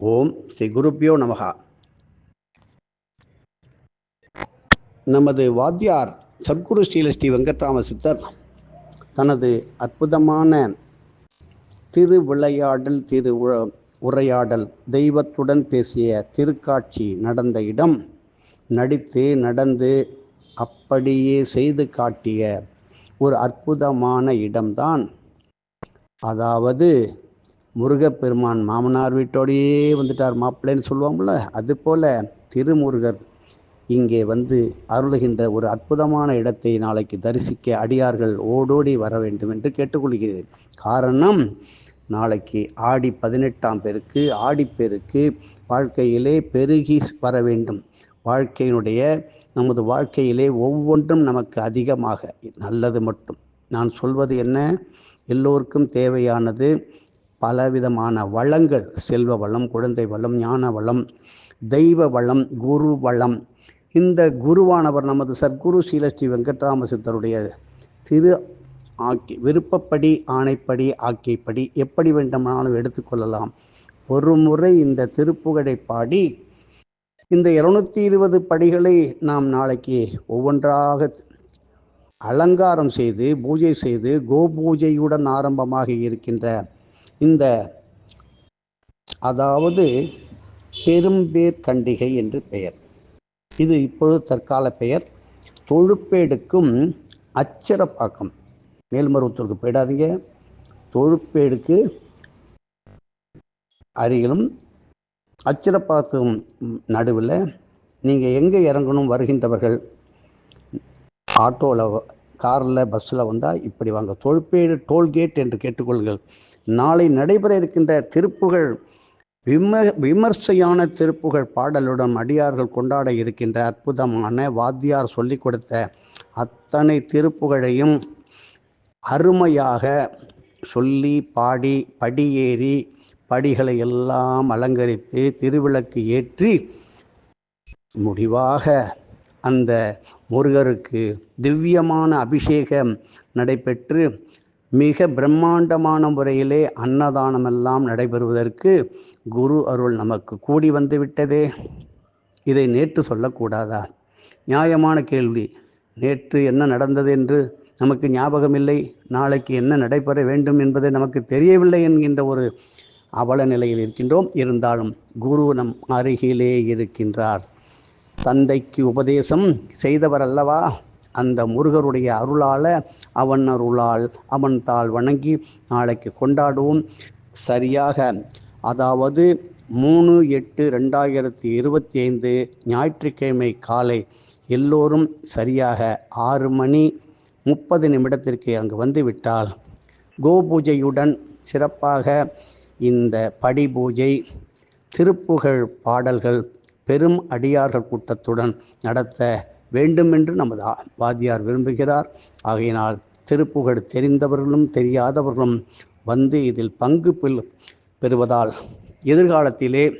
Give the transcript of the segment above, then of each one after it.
ஓம் ஸ்ரீ குருப்பியோ நமகா நமது வாத்தியார் சத்குரு ஸ்ரீல ஸ்ரீ வெங்கட்ராம சித்தர் தனது அற்புதமான திருவிளையாடல் திரு உ- உரையாடல் தெய்வத்துடன் பேசிய திருக்காட்சி நடந்த இடம் நடித்து நடந்து அப்படியே செய்து காட்டிய ஒரு அற்புதமான இடம்தான். அதாவது முருகப்பெருமான் மாமனார் வீட்டோடையே வந்துட்டார் மாப்பிள்ளைன்னு சொல்லுவோம்ல அதுபோல் திருமுருகர் இங்கே வந்து அருளுகின்ற ஒரு அற்புதமான இடத்தை நாளைக்கு தரிசிக்க அடியார்கள் ஓடோடி வர வேண்டும் என்று கேட்டுக்கொள்கிறேன். காரணம் நாளைக்கு ஆடி பதினெட்டாம் பெருக்கு ஆடிப்பெருக்கு வாழ்க்கையிலே பெருகி வர வேண்டும். வாழ்க்கையினுடைய நமது வாழ்க்கையிலே ஒவ்வொன்றும் நமக்கு அதிகமாக நல்லது மட்டும். நான் சொல்வது என்ன? எல்லோருக்கும் தேவையானது பலவிதமான வளங்கள் செல்வ வளம் குழந்தை வளம் ஞான வளம் தெய்வ வளம் குரு வளம். இந்த குருவானவர் நமது சத்குரு ஸ்ரீலஸ்ரீ வெங்கட்ராம சித்தருடைய திரு ஆக்கி விருப்பப்படி ஆணைப்படி ஆக்கியப்படி எப்படி வேண்டுமானாலும் எடுத்துக்கொள்ளலாம் ஒரு முறை இந்த திருப்புகழை பாடி இந்த இருநூத்தி இருபது படிகளை நாம் நாளைக்கு ஒவ்வொன்றாக அலங்காரம் செய்து பூஜை செய்து கோபூஜையுடன் ஆரம்பமாக இருக்கின்ற இந்த அதாவது பெரும்பேர் கண்டிகை என்று பெயர். இது இப்பொழுது தற்கால பெயர். தொழுப்பேடுக்கும் அச்சரப்பாக்கம் மேல்மருவத்தூருக்கு போயிடாதீங்க. தொழுப்பேடுக்கு அருகிலும் அச்சிரப்பாக்கம் நடுவில் நீங்கள் எங்கே இறங்கணும் வருகின்றவர்கள்? ஆட்டோவில் காரில் பஸ்ஸில் வந்தால் இப்படி வாங்க. தொழுப்பேடு டோல்கேட் என்று கேட்டுக்கொள்ளுங்கள். நாளை நடைபெற இருக்கின்ற திருப்புகழ் விம விமர்சையான திருப்புகழ் பாடலுடன் அடியார்கள் கொண்டாட இருக்கின்ற அற்புதமான வாத்தியார் சொல்லிக் கொடுத்த அத்தனை திருப்புகழையும் அருமையாக சொல்லி பாடி படியேறி படிகளை எல்லாம் அலங்கரித்து திருவிளக்கு ஏற்றி முடிவாக அந்த முருகருக்கு திவ்யமான அபிஷேகம் நடைபெற்று மிக பிரம்மாண்டமான முறையிலே அன்னதானமெல்லாம் நடைபெறுவதற்கு குரு அருள் நமக்கு கூடி வந்து விட்டதே. இதை நேற்று சொல்லக்கூடாதா? நியாயமான கேள்வி. நேற்று என்ன நடந்தது என்று நமக்கு ஞாபகமில்லை. நாளைக்கு என்ன நடைபெற வேண்டும் என்பது நமக்கு தெரியவில்லை என்கின்ற ஒரு அவல நிலையில் இருக்கின்றோம். இருந்தாலும் குரு நம் அருகிலே இருக்கின்றார். தந்தைக்கு உபதேசம் செய்தவர் அல்லவா அந்த முருகருடைய அருளால அவன் அருளால் அவன் தாள் வணங்கி நாளைக்கு கொண்டாடுவோம். சரியாக அதாவது மூணு எட்டு ரெண்டாயிரத்தி இருபத்தி ஐந்து ஞாயிற்றுக்கிழமை காலை எல்லோரும் சரியாக ஆறு மணி முப்பது நிமிடத்திற்கு அங்கு வந்துவிட்டால் கோபூஜையுடன் சிறப்பாக இந்த படி பூஜை திருப்புகழ் பாடல்கள் பெரும் அடியார்கள் கூட்டத்துடன் நடத்த வேண்டுமென்று நமது வாதியார் வாத்தியார் விரும்புகிறார். ஆகையினால் திருப்புகழ் தெரிந்தவர்களும் தெரியாதவர்களும் வந்து இதில் பங்கு பெல்- பெறுவதால் எதிர்காலத்திலே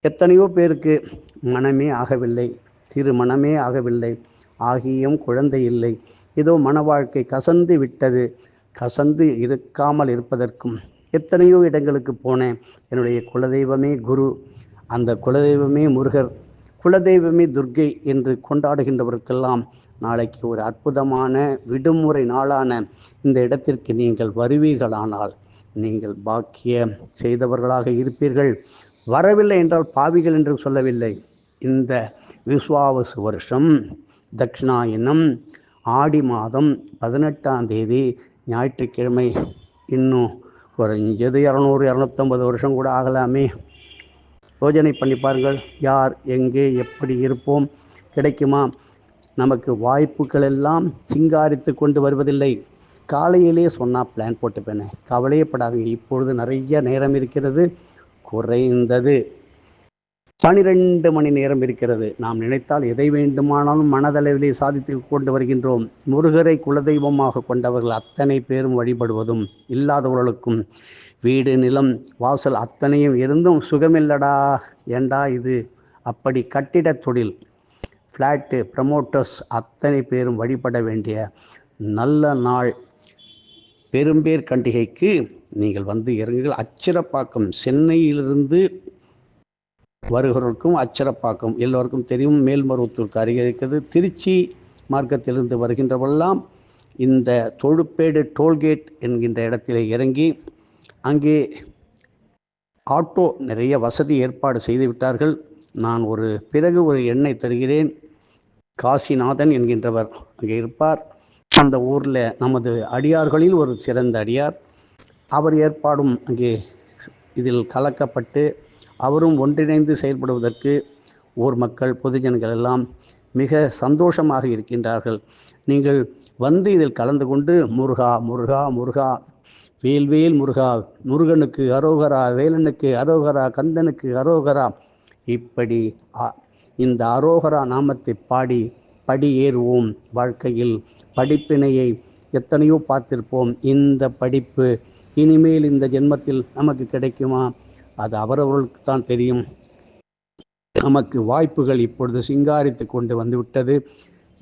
எத்தனையோ பேருக்கு மனமே ஆகவில்லை திருமணமே ஆகவில்லை ஆகியும் குழந்தை இல்லை. ஏதோ மன வாழ்க்கை கசந்து விட்டது. கசந்து இருக்காமல் இருப்பதற்கும் எத்தனையோ இடங்களுக்கு போனேன். என்னுடைய குலதெய்வமே குரு. அந்த குலதெய்வமே முருகர். குலதெய்வமே துர்க்கை என்று கொண்டாடுகின்றவருக்கெல்லாம் நாளைக்கு ஒரு அற்புதமான விடுமுறை நாளான இந்த இடத்திற்கு நீங்கள் வருவீர்களானால் நீங்கள் பாக்கியம் செய்தவர்களாக இருப்பீர்கள். வரவில்லை என்றால் பாவிகள் என்று சொல்லவில்லை. இந்த விஸ்வாவசு வருஷம் தட்சிணாயனம் ஆடி மாதம் பதினெட்டாம் தேதி ஞாயிற்றுக்கிழமை. இன்னும் குறைஞ்சது இரநூறு இரநூத்தம்பது வருஷம் கூட ஆகலாமே. யோஜனை பண்ணி பாருங்கள். யார் எங்கே எப்படி இருப்போம் கிடைக்குமா? நமக்கு வாய்ப்புகள் எல்லாம் சிங்காரித்து கொண்டு வருவதில்லை. காலையிலே சொன்னால் பிளான் போட்டுப்பேனே. கவலையப்படாதீங்க. இப்பொழுது நிறைய நேரம் இருக்கிறது. குறைந்தது. பனிரெண்டு மணி நேரம் இருக்கிறது. நாம் நினைத்தால் எதை வேண்டுமானாலும் மனதளவிலே சாதித்து கொண்டு வருகின்றோம். முருகரை குலதெய்வமாக கொண்டவர்கள் அத்தனை பேரும் வழிபடுவதும் இல்லாதவர்களுக்கும் வீடு நிலம் வாசல் அத்தனையும் இருந்தும் சுகமில்லடா ஏண்டா இது? அப்படி கட்டிட தொழில் ஃப்ளாட்டு ப்ரமோட்டர்ஸ் அத்தனை பேரும் வழிபட வேண்டிய நல்ல நாள். பெரும்பேர் கண்டிகைக்கு நீங்கள் வந்து இறங்குங்கள். அச்சிரப்பாக்கம் சென்னையிலிருந்து வருகிறவருக்கும் அச்சிறப்பாக்கம். எல்லோருக்கும் தெரியும் மேல்மருவத்தூருக்கு அருகே இருக்கிறது திருச்சி மார்க்கத்திலிருந்து வருகின்றவெல்லாம் இந்த தொழுப்பேடு டோல்கேட் என்கின்ற இடத்திலே இறங்கி அங்கே ஆட்டோ நிறைய வசதி ஏற்பாடு செய்து விட்டார்கள். நான் ஒரு பிறகு ஒரு எண்ணை தருகிறேன். காசிநாதன் என்கின்றவர் அங்கே இருப்பார். அந்த ஊரில் நமது அடியார்களில் ஒரு சிறந்த அடியார். அவர் ஏற்பாடும் அங்கே இதில் கலக்கப்பட்டு அவரும் ஒன்றிணைந்து செயல்படுவதற்கு ஊர் மக்கள் பொதுஜனங்கள் எல்லாம் மிக சந்தோஷமாக இருக்கின்றார்கள். நீங்கள் வந்து இதில் கலந்து கொண்டு முருகா முருகா முருகா வேல்வேல் முருகா முருகனுக்கு அரோகரா வேலனுக்கு அரோகரா கந்தனுக்கு அரோகரா. இப்படி இந்த அரோகரா நாமத்தை பாடி படி ஏறுவோம் வாழ்க்கையில். படிப்பினையை எத்தனையோ பார்த்திருப்போம். இந்த படிப்பு இனிமேல் இந்த ஜென்மத்தில் நமக்கு கிடைக்குமா? அது அவரவர்களுக்கு தான் தெரியும். நமக்கு வாய்ப்புகள் இப்பொழுது சிங்காரித்து கொண்டு வந்துவிட்டது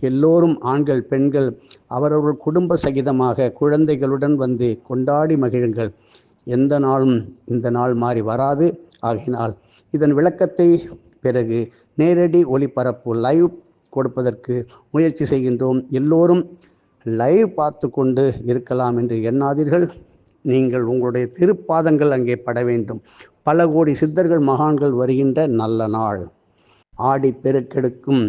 எல்லோரும் ஆண்கள் பெண்கள் அவரவர்கள் குடும்ப சகிதமாக குழந்தைகளுடன் வந்து கொண்டாடி மகிழுங்கள். எந்த நாளும் இந்த நாள் மாறி வராது. ஆகினால் இதன் விளக்கத்தை பிறகு நேரடி ஒளிபரப்பு லைவ் கொடுப்பதற்கு முயற்சி செய்கின்றோம். எல்லோரும் லைவ் பார்த்து கொண்டு இருக்கலாம் என்று எண்ணாதீர்கள். நீங்கள் உங்களுடைய திருப்பாதங்கள் அங்கே பட வேண்டும். பல கோடி சித்தர்கள் மகான்கள் வருகின்ற நல்ல நாள். ஆடி பெருக்கெடுக்கும்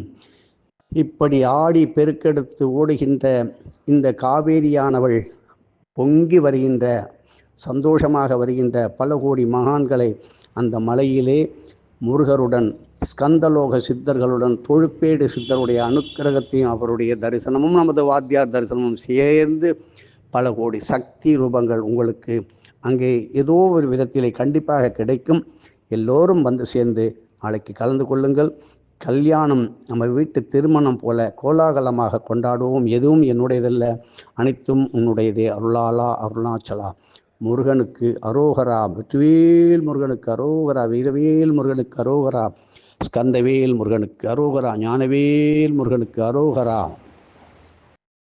இப்படி ஆடி பெருக்கெடுத்து ஓடுகின்ற இந்த காவேரியானவள் பொங்கி வருகின்ற சந்தோஷமாக வருகின்ற பல கோடி மகான்களை அந்த மலையிலே முருகருடன் ஸ்கந்தலோக சித்தர்களுடன் தொழுப்பேடு சித்தருடைய அனுக்கிரகத்தையும் அவருடைய தரிசனமும் நமது வாத்தியார் தரிசனமும் சேர்ந்து பல கோடி சக்தி ரூபங்கள் உங்களுக்கு அங்கே ஏதோ ஒரு விதத்திலே கண்டிப்பாக கிடைக்கும். எல்லோரும் வந்து சேர்ந்து நாளைக்கு கலந்து கொள்ளுங்கள். கல்யாணம் நம்ம வீட்டு திருமணம் போல கோலாகலமாக கொண்டாடுவோம். எதுவும் என்னுடையதல்ல. அனைத்தும் உன்னுடையதே. அருளாலா அருணாச்சலா. முருகனுக்கு அரோகரா. வெற்றிவேல் முருகனுக்கு அரோகரா. வீரவேல் முருகனுக்கு அரோகரா. ஸ்கந்தவேல் முருகனுக்கு அரோகரா. ஞானவேல் முருகனுக்கு அரோகரா.